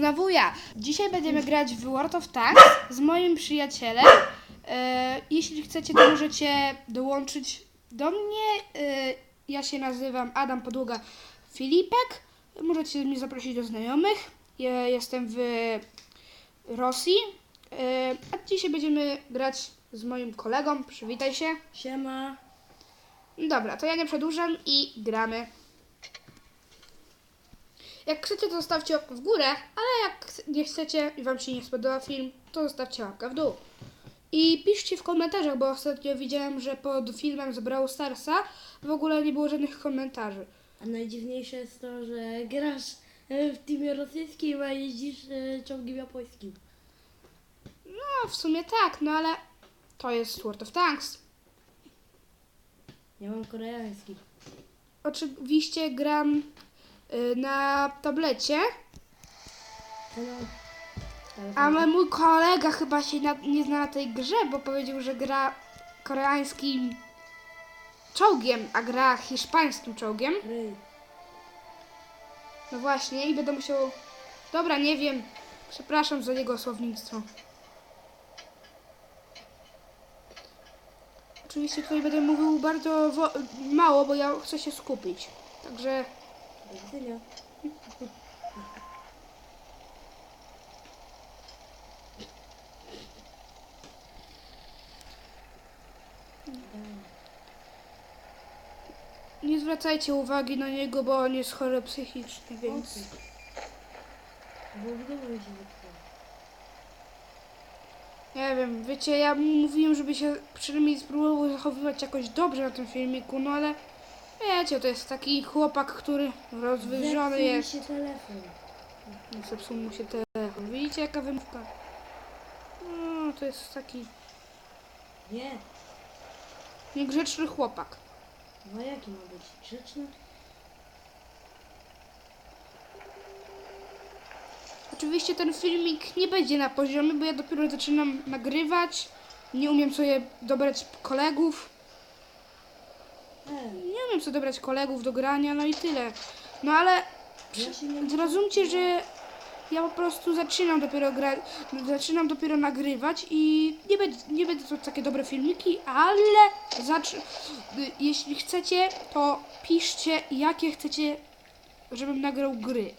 znowu ja. Dzisiaj będziemy grać w World of Tanks z moim przyjacielem. E, jeśli chcecie, to możecie dołączyć do mnie. E, ja się nazywam Adam Podługa Filipek. Możecie mnie zaprosić do znajomych. Ja jestem w Rosji. E, a dzisiaj będziemy grać z moim kolegą. Przywitaj się. Siema. Dobra, to ja nie przedłużam i gramy. Jak chcecie, to zostawcie łapkę w górę, ale jak nie chcecie i wam się nie spodoba film, to zostawcie łapkę w dół. I piszcie w komentarzach, bo ostatnio widziałem, że pod filmem z Brawl Starsa w ogóle nie było żadnych komentarzy. A najdziwniejsze jest to, że grasz e, w teamie rosyjskim, a jeździsz e, czołgiem japońskim. No, w sumie tak, no ale to jest World of Tanks. Ja mam koreański. Oczywiście gram y, na tablecie. Ale mój kolega chyba się na, nie zna na tej grze, bo powiedział, że gra koreańskim czołgiem, a gra hiszpańskim czołgiem. No właśnie, i będę musiał. Dobra, nie wiem. Przepraszam za jego słownictwo. Oczywiście tutaj będę mówił bardzo mało, bo ja chcę się skupić. Także Do widzenia. nie zwracajcie uwagi na niego, bo on jest chory psychicznie, więc. Bo się zepsuło. Nie wiem, wiecie, ja mu mówiłem, żeby się przynajmniej spróbował zachowywać jakoś dobrze na tym filmiku, no ale wiecie, to jest taki chłopak, który rozwyżony Zepsuł mi jest. się telefon. Zepsuł mu się telefon. Widzicie, jaka wymówka? No, to jest taki Nie. niegrzeczny chłopak. No jaki ma być? Grzeczny? Oczywiście ten filmik nie będzie na poziomie, bo ja dopiero zaczynam nagrywać. Nie umiem sobie dobrać kolegów. Sobie dobrać kolegów do grania, no i tyle. No ale. Zrozumcie, że ja po prostu zaczynam dopiero grać, zaczynam dopiero nagrywać i nie będzie, nie będą to takie dobre filmiki, ale zacz, jeśli chcecie, to piszcie, jakie chcecie, żebym nagrał gry.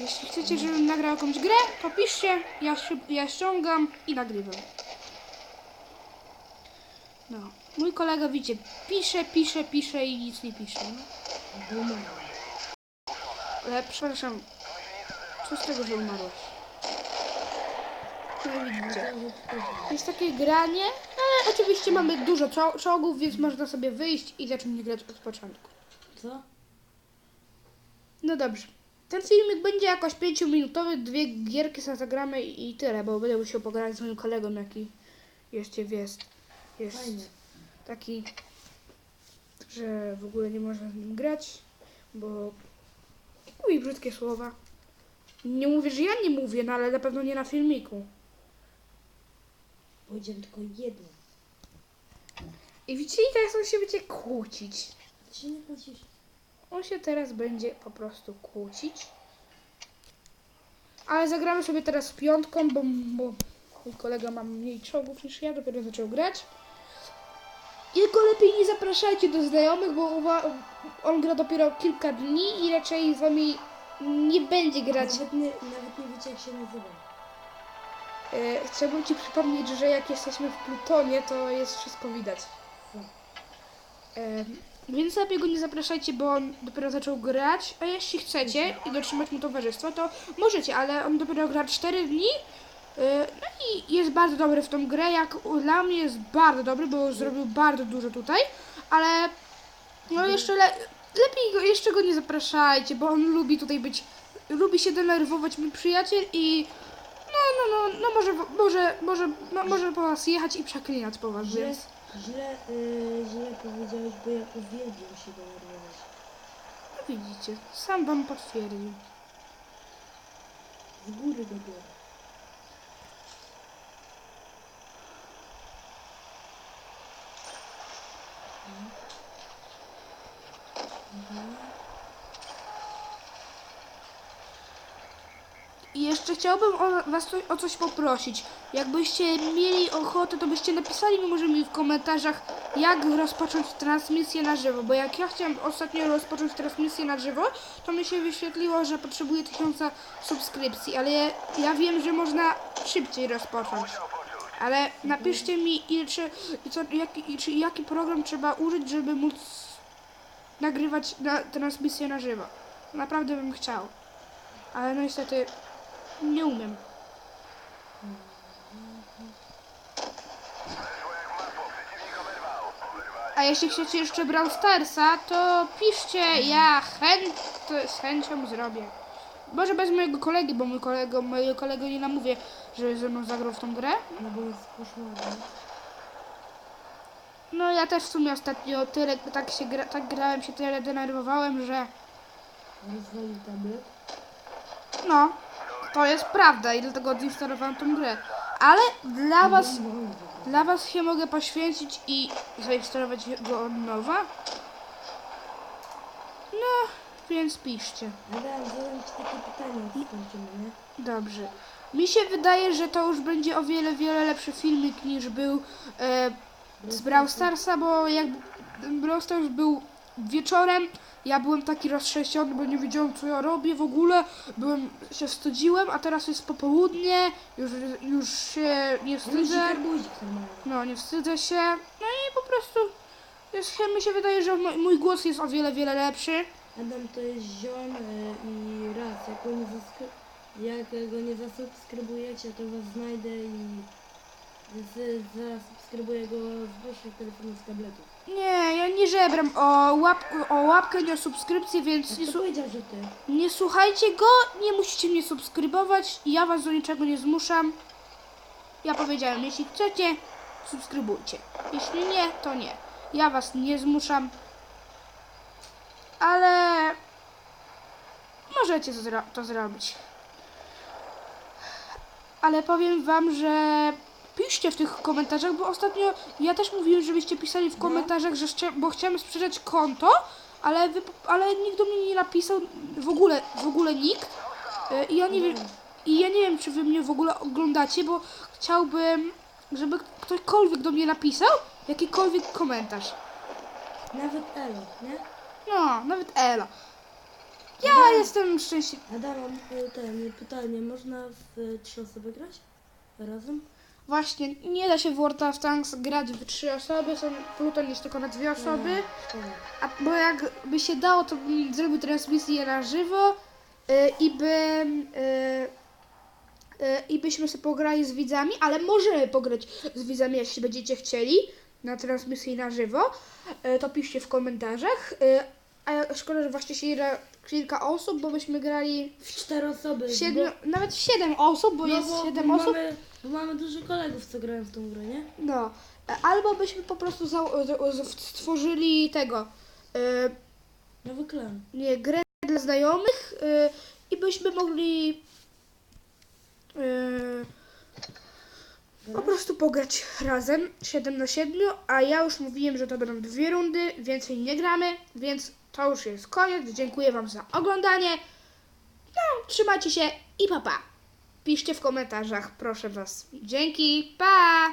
Jeśli chcecie, żebym nagrał jakąś grę, to piszcie, ja, ja ściągam i nagrywam. No, mój kolega, widzicie, pisze, pisze, pisze i nic nie pisze. No. Ale przepraszam, co z tego, że umarłeś? No widzicie. Jest takie granie, ale oczywiście mamy dużo czo- czołgów, więc można sobie wyjść i zacząć grać od początku. Co? No dobrze. Ten filmik będzie jakoś 5-minutowy, dwie gierki sobie zagramy i tyle, bo będę musiał pogadać z moim kolegą, jaki jeszcze jest. Jest Fajnie. Taki, że w ogóle nie można z nim grać, bo mówi brzydkie słowa. Nie mówię, że ja nie mówię, no ale na pewno nie na filmiku. Powiedziałem tylko jedno. I widzicie, i teraz on się będzie kłócić. Ty się nie chodzisz. On się teraz będzie po prostu kłócić. Ale zagramy sobie teraz piątką, bo, bo mój kolega ma mniej czołgów niż ja, dopiero zaczął grać. Jego lepiej nie zapraszajcie do znajomych, bo on gra dopiero kilka dni i raczej z wami nie będzie grać. Nawet nie, nawet nie wiecie jak się nazywa. E, chciałbym Ci przypomnieć, że jak jesteśmy w Plutonie, to jest wszystko widać. Co? E, więc lepiej go nie zapraszajcie, bo on dopiero zaczął grać. A jeśli chcecie i dotrzymać mu towarzystwa, to możecie, ale on dopiero gra 4 dni. E, no i jest bardzo dobry w tą grę. Jak dla mnie jest bardzo dobry, bo zrobił bardzo dużo tutaj, ale no jeszcze le- lepiej go, jeszcze go nie zapraszajcie, bo on lubi tutaj być, lubi się denerwować mój przyjaciel i no, no, no, no może, może, może, no, może po was jechać i przeklinać po was, Źle, więc... źle, y, źle powiedziałeś, bo ja uwielbiam się denerwować. No widzicie, sam wam potwierdził. Z góry go biorę. I jeszcze chciałbym o, was o coś poprosić. Jakbyście mieli ochotę, to byście napisali mi może mi w komentarzach, jak rozpocząć transmisję na żywo. Bo jak ja chciałem ostatnio rozpocząć transmisję na żywo, to mi się wyświetliło, że potrzebuję tysiąca subskrypcji. Ale ja, ja wiem, że można szybciej rozpocząć. Ale napiszcie mi, ile, czy, co, czy, jaki program trzeba użyć, żeby móc nagrywać na, transmisję na żywo. Naprawdę bym chciał. Ale no niestety nie umiem. A jeśli chcecie jeszcze Brawl Starsa, to piszcie, ja chęt, z chęcią zrobię. Może bez mojego kolegi, bo mój kolego, mojego kolego nie namówię, żeby ze mną zagrał w tą grę. No bo jest. No ja też w sumie ostatnio tyle, tak się gra, tak grałem, się tyle denerwowałem, że no, to jest prawda i dlatego odinstalowałem tą grę. Ale dla was, dla was się mogę poświęcić i zainstalować go od nowa. No, więc piszcie. Nie? Dobrze. Mi się wydaje, że to już będzie o wiele, wiele lepszy filmik niż był e, z Brawl Starsa, bo jak Brawl Stars był wieczorem, ja byłem taki roztrzęsiony, bo nie wiedziałem co ja robię w ogóle, byłem, się wstydziłem, a teraz jest popołudnie, już, już się nie wstydzę, no nie wstydzę się, no i po prostu jest, mi się wydaje, że mój, głos jest o wiele, wiele lepszy. Adam to jest ziom e, i raz, jak go nie, zaskry- jak go nie zasubskrybujecie, to was znajdę i z- zasubskrybuję go z waszych telefonów, z tabletów. Nie, ja nie żebram o, łap, o łapkę, nie o subskrypcję, więc nie, kto su- powiedział, że ty? nie słuchajcie go, nie musicie mnie subskrybować, ja was do niczego nie zmuszam. Ja powiedziałem, jeśli chcecie, subskrybujcie. Jeśli nie, to nie. Ja was nie zmuszam, ale możecie to, zro- to zrobić. Ale powiem wam, że piszcie w tych komentarzach, bo ostatnio ja też mówiłem, żebyście pisali w No. komentarzach, że chcia- bo chciałem sprzedać konto, ale, wy, ale nikt do mnie nie napisał, w ogóle, w ogóle nikt. Y, I ja nie wiem, i ja nie wiem, czy wy mnie w ogóle oglądacie, bo chciałbym, żeby ktokolwiek do mnie napisał jakikolwiek komentarz. Nawet Elo, nie? No, nawet Ela. Ja Adam. jestem szczęśliwy. Adam, mam e, ten, pytanie, można w e, trzy osoby grać? Razem? Właśnie, nie da się w World of Tanks grać w trzy osoby, są, Pluton jest tylko na dwie osoby. A, bo jakby się dało, to bym zrobił transmisję na żywo y, i bym. Y, y, I byśmy sobie pograli z widzami, ale możemy pograć z widzami, jeśli będziecie chcieli na transmisji na żywo. To piszcie w komentarzach. A szkoda, że właśnie się gra kilka osób, bo byśmy grali W cztery osoby. w siedmiu, nawet w siedem osób, bo no jest bo, siedem bo osób. Mamy, bo mamy dużo kolegów, co grają w tą grę, nie? No, e, albo byśmy po prostu za, za, stworzyli tego. y, Nowy klan. nie, grę dla znajomych y, i byśmy mogli y, po prostu pograć razem 7 na 7, a ja już mówiłem, że to będą dwie rundy, więcej nie gramy, więc to już jest koniec. Dziękuję Wam za oglądanie. No, trzymajcie się i pa pa. Piszcie w komentarzach, proszę Was. Dzięki, pa!